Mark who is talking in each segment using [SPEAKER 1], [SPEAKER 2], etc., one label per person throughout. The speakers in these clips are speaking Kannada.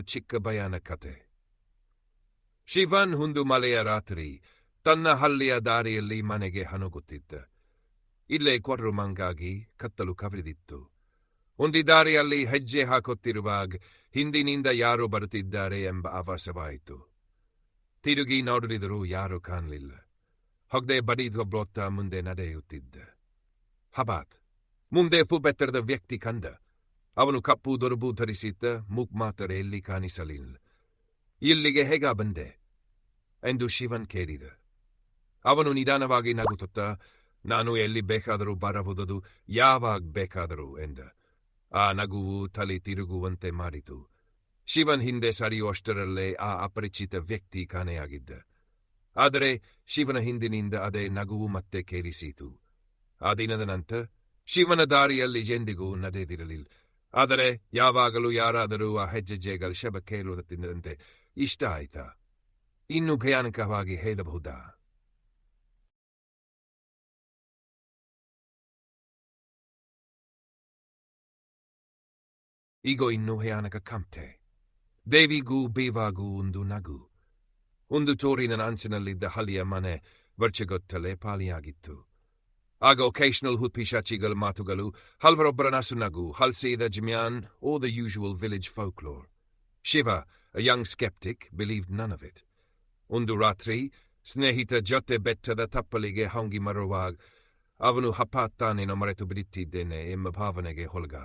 [SPEAKER 1] ಚಿಕ್ಕ ಭಯಾನ ಕತೆ ಶಿವನ್ ಹುಂದು ಮಲೆಯ ರಾತ್ರಿ ತನ್ನ ಹಳ್ಳಿಯ ದಾರಿಯಲ್ಲಿ ಮನೆಗೆ ಹನುಗುತ್ತಿದ್ದ ಇಲ್ಲೇ ಕೊಡರು ಮಂಗಾಗಿ ಕತ್ತಲು ಕವಿದಿತ್ತು. ಒಂದು ದಾರಿಯಲ್ಲಿ ಹೆಜ್ಜೆ ಹಾಕುತ್ತಿರುವಾಗ ಹಿಂದಿನಿಂದ ಯಾರು ಬರುತ್ತಿದ್ದಾರೆ ಎಂಬ ಆವಾಸವಾಯಿತು. ತಿರುಗಿ ನೋಡಿದರೂ ಯಾರೂ ಕಾಣಲಿಲ್ಲ. ಹೊಗದೆ ಬಡಿದೊಬ್ಬೊತ್ತ ಮುಂದೆ ನಡೆಯುತ್ತಿದ್ದ. ಹಬಾತ್, ಮುಂದೆ ಪುಬೆತ್ತರದ ವ್ಯಕ್ತಿ ಕಂಡ ಅವನು ಕಪ್ಪು ದೊರಬು ಧರಿಸಿದ್ದ ಮೂಕ್ ಮಾತ್ರ ಎಲ್ಲಿ ಕಾಣಿಸಲಿಲ್ಲ? ಇಲ್ಲಿಗೆ ಹೇಗ ಬಂದೆ? ಎಂದು ಶಿವನ್ ಕೇಳಿದ. ಅವನು ನಿಧಾನವಾಗಿ ನಗುತ್ತ ನಾನು ಎಲ್ಲಿ ಬೇಕಾದರೂ ಬರಬಹುದು ಯಾವಾಗ ಬೇಕಾದರೂ ಎಂದ. ಆ ನಗುವು ತಲೆ ತಿರುಗುವಂತೆ ಮಾಡಿತು. ಶಿವನ್ ಹಿಂದೆ ಸರಿಯುವಷ್ಟರಲ್ಲೇ ಆ ಅಪರಿಚಿತ ವ್ಯಕ್ತಿ ಕಾಣೆಯಾಗಿದ್ದ. ಆದರೆ ಶಿವನ ಹಿಂದಿನಿಂದ ಅದೇ ನಗುವು ಮತ್ತೆ ಕೇಳಿಸಿತು ಆ ದಿನದ ನಂತರ ಶಿವನ ದಾರಿಯಲ್ಲಿ ಎಂದಿಗೂ ನಡೆದಿರಲಿಲ್ಲ ಆದರೆ ಯಾವಾಗಲೂ ಯಾರಾದರೂ ಆ ಹೆಜ್ಜೆಗಳ ಶಬ ತಿನ್ನದಂತೆ ಇಷ್ಟ ಆಯ್ತಾ? ಇನ್ನು ಭಯಾನಕವಾಗಿ ಹೇಳಬಹುದಾ? ಈಗ ಇನ್ನು ಭಯಾನಕ ಕಂತೆ ದೇವಿಗೂ ಬೇವಾಗೂ ಒಂದು ನಗು. ಒಂದು ಚೋರಿನ ನಾಂಚಿನಲ್ಲಿದ್ದ ಹಳಿಯ ಮನೆ ವರ್ಷಗೊತ್ತಲೇ ಪಾಲಿಯಾಗಿತ್ತು. ಆಗ ಒಕೇಶನಲ್ ಹುತ್ಪಿಶಾಚಿಗಳ ಮಾತುಗಳು ಹಲ್ವರೊಬ್ಬರ ನಸುನಗು ಹಲ್ಸೇದ ಜಿಮ್ಯಾನ್ ಓ the usual village folklore Shiva a young skeptic, believed none of it. ಒಂದು ರಾತ್ರಿ ಸ್ನೇಹಿತ ಜೊತೆ ಬೆಟ್ಟದ ತಪ್ಪಲಿಗೆ ಹಂಗಿ ಮರುವಾಗ ಅವನು ಹಪಾತ್ತಾನೇನೋ ಮರೆತು ಬಿಡುತ್ತಿದ್ದೇನೆ ಎಂಬ ಭಾವನೆಗೆ ಹೊಲಗ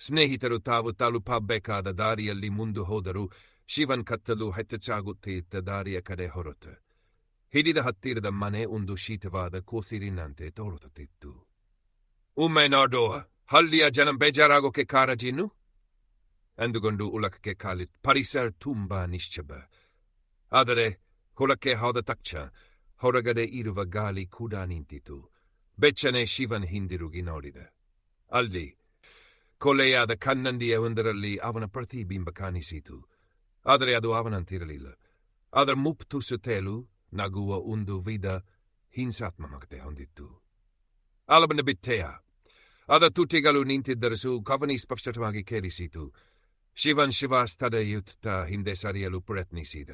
[SPEAKER 1] ಸ್ನೇಹಿತರು ತಾವು ತಲುಪಬೇಕಾದ ದಾರಿಯಲ್ಲಿ ಮುಂದು ಹೋದರೂ ಶಿವನ್ ಕತ್ತಲು ಹೆಚ್ಚಾಗುತ್ತಿದ್ದ ದಾರಿಯ ಕಡೆ ಹೊರತು ಹಿಡಿದ ಹತ್ತಿರದ ಮನೆ ಒಂದು ಶೀತವಾದ ಕೋಸಿರಿನಂತೆ ತೋರುತ್ತಿತ್ತು. ಒಮ್ಮೆ ನಾಡೋ, ಹಳ್ಳಿಯ ಜನ ಬೇಜಾರಾಗೋಕೆ ಕಾರಜಿನ್ನು ಎಂದುಕೊಂಡು ಉಳಕಕ್ಕೆ ಕಾಲಿ ಪರಿಸರ ತುಂಬಾ ನಿಶ್ಚಬ. ಆದರೆ ಹುಳಕ್ಕೆ ಹೋದ ತಕ್ಷಣ ಹೊರಗಡೆ ಇರುವ ಗಾಳಿ ಕೂಡ ನಿಂತಿತು. ಬೆಚ್ಚನೆ ಶಿವನ್ ಹಿಂದಿರುಗಿ ನೋಡಿದ. ಅಲ್ಲಿ ಕೊಲೆಯಾದ ಕನ್ನಂದಿಯ ಒಂದರಲ್ಲಿ ಅವನ ಪ್ರತಿಬಿಂಬ ಕಾಣಿಸಿತು. ಆದರೆ ಅದು ಅವನಂತಿರಲಿಲ್ಲ. ಅದರ ಮುಪ್ತು ಸುತ್ತಲೂ ನಗುವ ಒಂದು ವಿಧ ಹಿಂಸಾತ್ಮಕತೆ ಹೊಂದಿತ್ತು. ಅಲಬನ ಬಿಟ್ಟೆಯ. ಅದ ತುಟಿಗಳು ನಿಂತಿದ್ದರಸು ಕವನಿ ಸ್ಪಷ್ಟವಾಗಿ ಕೇಳಿಸಿತು. ಶಿವನ್ ಶಿವಾಸ್ತದ ತಡೆಯುತ್ತಾ ಹಿಂದೆ ಸರಿಯಲು ಪ್ರಯತ್ನಿಸಿದ.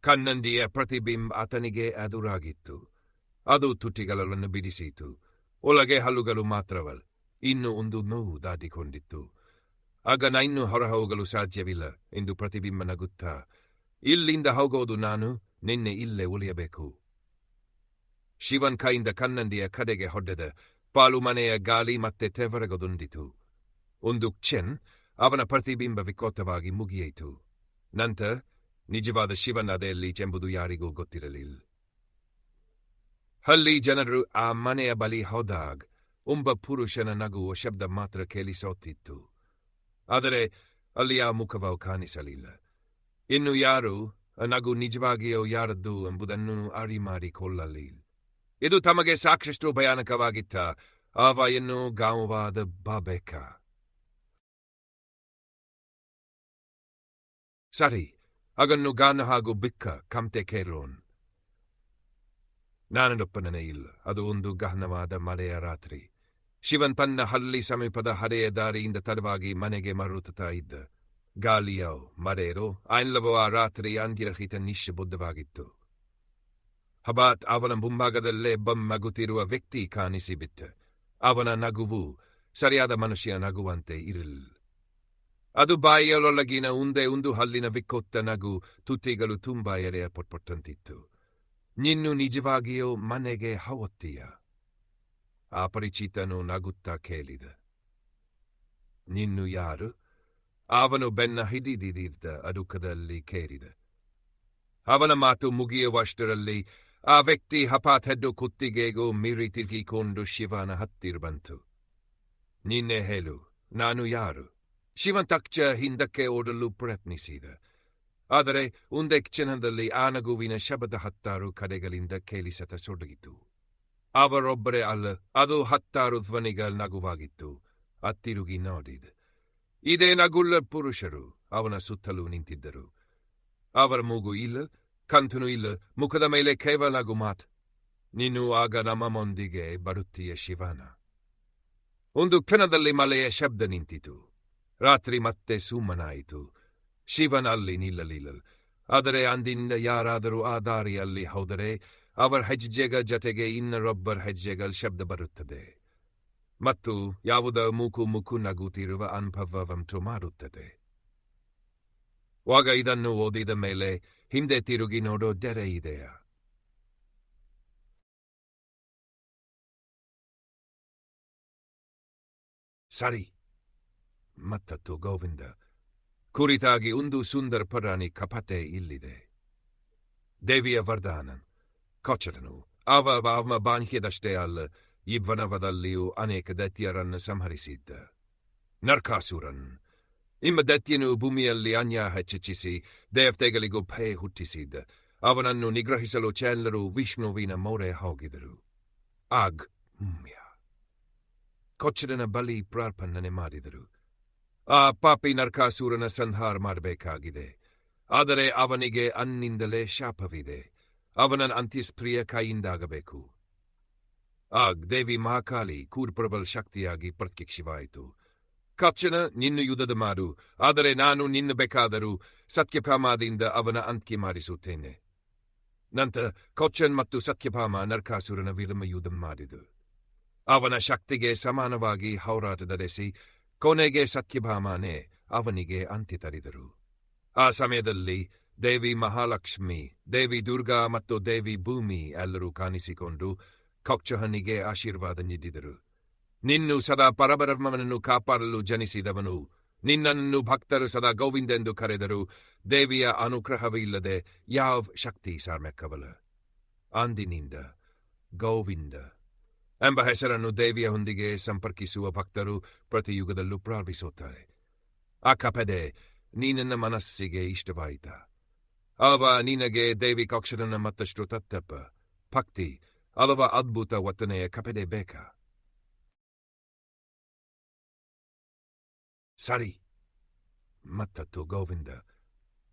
[SPEAKER 1] ಕನ್ನಂದಿಯ ಪ್ರತಿಬಿಂಬ ಆತನಿಗೆ ಎದುರಾಗಿತ್ತು ಅದು ತುಟಿಗಳನ್ನು ಬಿಡಿಸಿತು. ಒಳಗೆ ಹಲ್ಲುಗಳು ಮಾತ್ರವಲ್ಲ ಇನ್ನು ಒಂದು ನೋವು ದಾಟಿಕೊಂಡಿತ್ತು. ಆಗ ನೈನ್ನು ಹೊರಹೋಗಲು ಸಾಧ್ಯವಿಲ್ಲ ಎಂದು ಪ್ರತಿಬಿಂಬ ನಗುತ್ತಾ, ಇಲ್ಲಿಂದ ಹೋಗೋದು ನಾನು? ನಿನ್ನೆ ಇಲ್ಲೇ ಉಳಿಯಬೇಕು. ಶಿವನ್ ಕೈಯಿಂದ ಕನ್ನಂಡಿಯ ಕಡೆಗೆ ಹೊಡೆದ ಪಾಲು ಮನೆಯ ಗಾಳಿ ಮತ್ತೆ ತೆವರಗದುಂಡಿತು. ಒಂದು ಕ್ಷನ್ ಅವನ ಪ್ರತಿಬಿಂಬ ವಿಕೋತವಾಗಿ ಮುಗಿಯಿತು. ನಂತರ, ನಿಜವಾದ ಶಿವನ್ ಅದೆಯಲ್ಲಿ ಚೆಂಬುದು ಯಾರಿಗೂ ಗೊತ್ತಿರಲಿಲ್ಲ ಹಳ್ಳಿ ಜನರು ಆ ಮನೆಯ ಬಳಿ ಹೋದಾಗ ಒಬ್ಬ ಪುರುಷನ ನಗುವ ಶಬ್ದ ಮಾತ್ರ ಕೇಳಿಸೋತಿತ್ತು ಆದರೆ ಅಲ್ಲಿ ಆ ಮುಖವು ಕಾಣಿಸಲಿಲ್ಲ. ಇನ್ನು ಯಾರು ನಗು ನಿಜವಾಗಿಯೋ ಯಾರದ್ದು ಎಂಬುದನ್ನು ಅರಿಮಾಡಿಕೊಳ್ಳಲಿಲ್ಲ ಇದು ತಮಗೆ ಸಾಕಷ್ಟು ಭಯಾನಕವಾಗಿತ್ತ. ಆವ ಎನ್ನು ಗಾಂವಾದ ಬಾಬೇಕ. ಸರಿ, ಅಗನ್ನು ಗಾನ ಹಾಗೂ ಬಿಕ್ಕ ಕಮ್ತೆ ಕೇಳೋನ್ ನಾನೊಪ್ಪನೇ ಇಲ್ಲ. ಅದು ಒಂದು ಗಹನವಾದ ಮಳೆಯ ರಾತ್ರಿ. ಶಿವನ್ ತನ್ನ ಹಳ್ಳಿ ಸಮೀಪದ ಹರೆಯ ದಾರಿಯಿಂದ ತಡವಾಗಿ ಮನೆಗೆ ಮರುತ್ತಾ ಇದ್ದ. ಗಾಳಿಯೋ ಮರೆಯರೋ ಆಯ್ಲವೋ ಆ ರಾತ್ರಿ ಅಂದಿರಹಿತ ನಿಶ್ಯಬುದ್ಧವಾಗಿತ್ತು ಹಬಾತ್ ಅವನ ಮುಂಭಾಗದಲ್ಲೇ ಬಮ್ಮಗುತ್ತಿರುವ ವ್ಯಕ್ತಿ ಕಾಣಿಸಿಬಿಟ್ಟ ಅವನ ನಗುವು ಸರಿಯಾದ ಮನುಷ್ಯ ನಗುವಂತೆ ಇರಲಿಲ್ಲ ಅದು ಬಾಯಿಯೊಳಗಿನ ಉಂದೆ ಒಂದು ಹಲ್ಲಿನ ವಿಕ್ಕೊತ್ತ ನಗು ತುತ್ತಿಗಳು ತುಂಬಾ ಎಳೆಯ ಪೊಟ್ಪೊಟ್ಟಂತಿತ್ತು ನಿನ್ನು ನಿಜವಾಗಿಯೋ ಮನೆಗೆ ಹವತ್ತೀಯ ಅಪರಿಚಿತನು ನಗುತ್ತಾ ಕೇಳಿದ ನಿನ್ನು ಯಾರು ಅವನು ಬೆನ್ನ ಹಿಡಿದಿದ್ದ ಅಡುಕದಲ್ಲಿ ಕೇರಿದ. ಅವನ ಮಾತು ಮುಗಿಯುವಷ್ಟರಲ್ಲಿ ಆ ವ್ಯಕ್ತಿ ಹಪಾಥೆಡ್ಡು ಕುತ್ತಿಗೆಗೂ ಮೀರಿ ತಿರುಗಿಕೊಂಡು ಶಿವನ ಹತ್ತಿರ ಬಂತು. ನಿನ್ನೆ ಹೇಳು, ನಾನು ಯಾರು? ಶಿವನ್ ತಕ್ಷ ಹಿಂದಕ್ಕೆ ಓಡಲು ಪ್ರಯತ್ನಿಸಿದ. ಆದರೆ ಒಂದೇ ಕ್ಷಣದಲ್ಲಿ ಆ ನಗುವಿನ ಶಬದ ಹತ್ತಾರು ಕಡೆಗಳಿಂದ ಕೇಳಿಸತ ಸೊಡಗಿತು. ಅವರೊಬ್ಬರೇ ಅಲ್ಲ, ಅದು ಹತ್ತಾರು ಧ್ವನಿಗಳ ನಗುವಾಗಿತ್ತು. ಅತ್ತಿರುಗಿ ನೋಡಿದ. ಇದೇ ನಗುಳ್ಳ ಪುರುಷರು ಅವನ ಸುತ್ತಲೂ ನಿಂತಿದ್ದರು. ಅವರ ಮೂಗು ಇಲ್ಲ, ಕಂತನು ಇಲ್ಲ, ಮುಖದ ಮೇಲೆ ಕೇವಲ ಗುಮಾತ್. ನೀನು ಆಗ ನಮ್ಮೊಂದಿಗೆ ಬರುತ್ತೀಯ ಶಿವನ. ಒಂದು ಕ್ಷಣದಲ್ಲಿ ಮಲೆಯ ಶಬ್ದ ನಿಂತಿತು. ರಾತ್ರಿ ಮತ್ತೆ ಸುಮ್ಮನಾಯಿತು. ಶಿವನ ಅಲ್ಲಿ ನಿಲ್ಲಲಿಲ್ಲ. ಆದರೆ ಅಂದಿನಿಂದ ಯಾರಾದರೂ ಆ ದಾರಿಯಲ್ಲಿ ಹೌದರೆ ಅವರ ಹೆಜ್ಜೆಗ ಜತೆಗೆ ಇನ್ನರೊಬ್ಬರ ಹೆಜ್ಜೆಗಲ್ ಶಬ್ದ ಬರುತ್ತದೆ. ಮತ್ತು ಯಾವುದ ಮೂಕು ಮುಕು ನಗುತ್ತಿರುವ ಅನುಭವವಂಟು ಮಾಡುತ್ತದೆ ವಾಗ ಇದನ್ನು ಓದಿದ ಮೇಲೆ ಹಿಂದೆ ತಿರುಗಿ ನೋಡೋ ದೆರೆ ಇದೆಯಾ? ಸರಿ. ಮತ್ತತ್ತು ಗೋವಿಂದ, ಕುರಿತಾಗಿ ಒಂದು ಸುಂದರ ಪರಾಣಿ ಕಪತೆ ಇಲ್ಲಿದೆ. ದೇವಿಯ ವರ್ಧಾನನ್ ಕೊಚ್ಚರನು ಅವ ಬಾಹ್ಯದಷ್ಟೇ ಅಲ್ಲ ವನವದಲ್ಲಿಯೂ ಅನೇಕ ದೈತ್ಯರನ್ನು ಸಂಹರಿಸಿದ್ದ. ನರ್ಕಾಸುರನ್, ನಿಮ್ಮ ದೈತ್ಯನು ಭೂಮಿಯಲ್ಲಿ ಅನ್ಯ ಹೆಚ್ಚಿಸಿ ದೇವತೆಗಳಿಗೂ ಭಯ ಹುಟ್ಟಿಸಿದ್ದ. ಅವನನ್ನು ನಿಗ್ರಹಿಸಲು ಚೆಲ್ಲರು ವಿಷ್ಣುವಿನ ಮೌರೆ ಹೋಗಿದರು. ಆಗ್, ಮುಮ್ಯ. ಕೊಚ್ಚರನ ಬಲಿ ಪ್ರಾರ್ಥನೆ ಮಾಡಿದರು. ಆ ಪಾಪಿ ನರ್ಕಾಸುರನ ಸಂಹಾರ ಮಾಡಬೇಕಾಗಿದೆ. ಆದರೆ ಅವನಿಗೆ ಅನ್ನಿಂದಲೇ ಶಾಪವಿದೆ. ಅವನ ಅಂತ್ಯಸ್ಪ್ರಿಯ ಕೈಯಿಂದಾಗಬೇಕು. ಆಗ್ ದೇವಿ ಮಹಾಕಾಳಿ ಕೂರ್ಪ್ರಬಲ್ ಶಕ್ತಿಯಾಗಿ ಪ್ರತ್ಯಕ್ಷವಾಯಿತು. ಕಚ್ಚನ ನಿನ್ನ ಯುದ್ಧದ ಮಾಡು, ಆದರೆ ನಾನು ನಿನ್ನ ಬೇಕಾದರೂ ಸತ್ಯಭಾಮಾದಿಂದ ಅವನ ಅಂತ್ಯ ಮಾಡಿಸುತ್ತೇನೆ. ನಂತರ ಕೊಚ್ಚನ್ ಮತ್ತು ಸತ್ಯಭಾಮ ನರ್ಕಾಸುರನ ವಿಲಮ ಯುದ್ಧ ಮಾಡಿದು ಅವನ ಶಕ್ತಿಗೆ ಸಮಾನವಾಗಿ ಹೋರಾಟ ನಡೆಸಿ ಕೊನೆಗೆ ಸತ್ಯಭಾಮನೇ ಅವನಿಗೆ ಅಂತ್ಯ ತರಿದರು. ಆ ಸಮಯದಲ್ಲಿ ದೇವಿ ಮಹಾಲಕ್ಷ್ಮಿ, ದೇವಿ ದುರ್ಗಾ ಮತ್ತು ದೇವಿ ಭೂಮಿ ಎಲ್ಲರೂ ಕಾಣಿಸಿಕೊಂಡು ಕೊಚ್ಚಹನಿಗೆ ಆಶೀರ್ವಾದ ನೀಡಿದರು. ನಿನ್ನು ಸದಾ ಪರಬ್ರಹ್ಮವನನ್ನು ಕಾಪಾಡಲು ಜನಿಸಿದವನು, ನಿನ್ನನ್ನು ಭಕ್ತರು ಸದಾ ಗೋವಿಂದೆಂದು ಕರೆದರು. ದೇವಿಯ ಅನುಗ್ರಹವಿಲ್ಲದೆ ಯಾವ ಶಕ್ತಿ ಸಾಮ್ಯಕ್ಕವಲ ಅಂದಿನಿಂದ ಗೋವಿಂದ ಎಂಬ ಹೆಸರನ್ನು ದೇವಿಯ ಹೊಂದಿಗೆ ಸಂಪರ್ಕಿಸುವ ಭಕ್ತರು ಪ್ರತಿಯುಗದಲ್ಲೂ ಪ್ರಾರಂಭಿಸುತ್ತಾರೆ. ಆ ಕಪದೆ ನೀನನ್ನ ಮನಸ್ಸಿಗೆ ಇಷ್ಟವಾಯಿತ? ಅವ ನಿನಗೆ ದೇವಿ ಕಕ್ಷರನ್ನ ಮತ್ತಷ್ಟು ತತ್ತಪ್ಪ ಭಕ್ತಿ ಅಲವ ಅದ್ಭುತ ಒತ್ತನೆಯ ಕಪೆಡೆ ಬೇಕಾ? ಸರಿ. ಮತ್ತತ್ತು ಗೋವಿಂದ,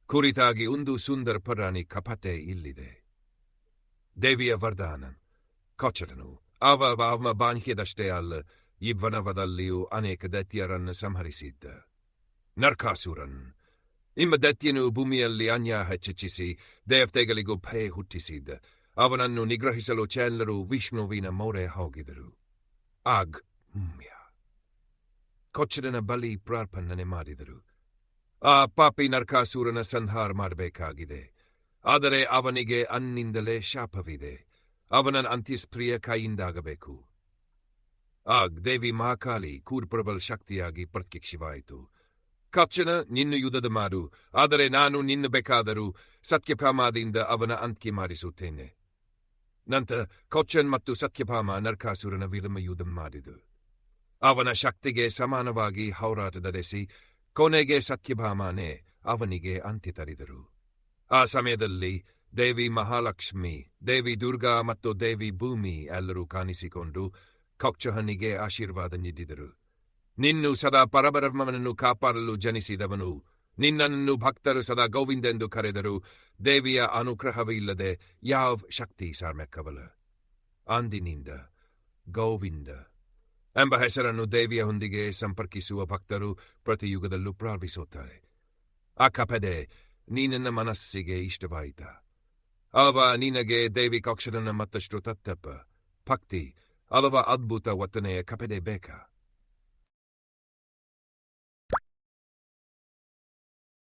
[SPEAKER 1] ಕುರಿತಾಗಿ ಒಂದು ಸುಂದರ ಪರಾಣಿ ಕಪಟೆ ಇಲ್ಲಿದೆ. ದೇವಿಯ ವರದಾನನ್ ಕೊಚ್ಚರನು ಅವ ಅವಮ ಬಾಂಹ್ಯದಷ್ಟೇ ಅಲ್ಲ, ಈ ಅನೇಕ ದೈತ್ಯರನ್ನು ಸಂಹರಿಸಿದ್ದ. ನರ್ಕಾಸುರನ್, ನಿಮ್ಮ ದೈತ್ಯನು ಭೂಮಿಯಲ್ಲಿ ಅನ್ಯಾಯ ಹೆಚ್ಚಿಸಿ, ದೇವತೆಗಳಿಗೂ ಭಯ ಹುಟ್ಟಿಸಿದ್ದ. ಅವನನ್ನು ನಿಗ್ರಹಿಸಲು ಚೆಲ್ಲರು ವಿಷ್ಣುವಿನ ಮೊರೆ ಹೋಗಿದರು. ಆಗ್ ಮುಮ್ಯ. ಕೊಚ್ಚರನ ಬಲಿ ಪ್ರಾರ್ಥನೆ ಮಾಡಿದರು. ಆ ಪಾಪಿ ನರಕಾಸುರನ ಸಂಹಾರ ಮಾಡಬೇಕಾಗಿದೆ. ಆದರೆ ಅವನಿಗೆ ಅನ್ನಿಂದಲೇ ಶಾಪವಿದೆ. ಅವನ ಅಂತ್ಯಸ್ಪ್ರಿಯ ಕೈಯಿಂದಾಗಬೇಕು. ಆಗ್ ದೇವಿ ಮಹಾಕಾಲಿ ಕೂರ್ಪ್ರಬಲ್ ಶಕ್ತಿಯಾಗಿ ಪ್ರತ್ಯಕ್ಷವಾಯಿತು. ಕಚ್ಚನ, ನಿನ್ನ ಯುದ್ಧದ ಮಾಡು. ಆದರೆ ನಾನು ನಿನ್ನ ಬೇಕಾದರೂ ಸತ್ಯಪ್ರಮಾದಿಂದ ಅವನ ಅಂತ್ಯ ಮಾಡಿಸುತ್ತೇನೆ. ನಂತರ ಕೊಚ್ಚನ್ ಮತ್ತು ಸತ್ಯಭಾಮ ನರಕಾಸುರನ ವಿಲಮ ಯುದ್ಧ ಮಾಡಿದರು. ಅವನ ಶಕ್ತಿಗೆ ಸಮಾನವಾಗಿ ಹೋರಾಟ ನಡೆಸಿ ಕೊನೆಗೆ ಸತ್ಯಭಾಮನೇ ಅವನಿಗೆ ಅಂತ್ಯ ತರಿದರು. ಆ ಸಮಯದಲ್ಲಿ ದೇವಿ ಮಹಾಲಕ್ಷ್ಮಿ, ದೇವಿ ದುರ್ಗಾ ಮತ್ತು ದೇವಿ ಭೂಮಿ ಎಲ್ಲರೂ ಕಾಣಿಸಿಕೊಂಡು ಕೊಕ್ಚಹನಿಗೆ ಆಶೀರ್ವಾದ ನೀಡಿದರು. ನಿನ್ನು ಸದಾ ಪರಬ್ರಹ್ಮನನ್ನು ಕಾಪಾಡಲು ಜನಿಸಿದವನು ನಿನ್ನನ್ನು ಭಕ್ತರು ಸದಾ ಗೋವಿಂದೆಂದು ಕರೆದರು. ದೇವಿಯ ಅನುಗ್ರಹವಿಲ್ಲದೆ ಯಾವ ಶಕ್ತಿ ಸಾರ್ಮೆಕ್ಕವಲ ಅಂದಿನಿಂದ ಗೋವಿಂದ ಎಂಬ ಹೆಸರನ್ನು ದೇವಿಯ ಹೊಂದಿಗೆ ಸಂಪರ್ಕಿಸುವ ಭಕ್ತರು ಪ್ರತಿಯುಗದಲ್ಲೂ ಪ್ರಾರಂಭಿಸುತ್ತಾರೆ. ಆ ಕಪೆದೆ ನೀನನ್ನ ಮನಸ್ಸಿಗೆ ಇಷ್ಟವಾಯಿತ. ಅವ ನಿನಗೆ ದೇವಿ ಕಕ್ಷರನ್ನ ಮತ್ತಷ್ಟು ತತ್ತಪ್ಪ. ಭಕ್ತಿ ಅಲವ ಅದ್ಭುತ ಒತ್ತನೆಯ ಕಪೆದೆ ಬೇಕಾ?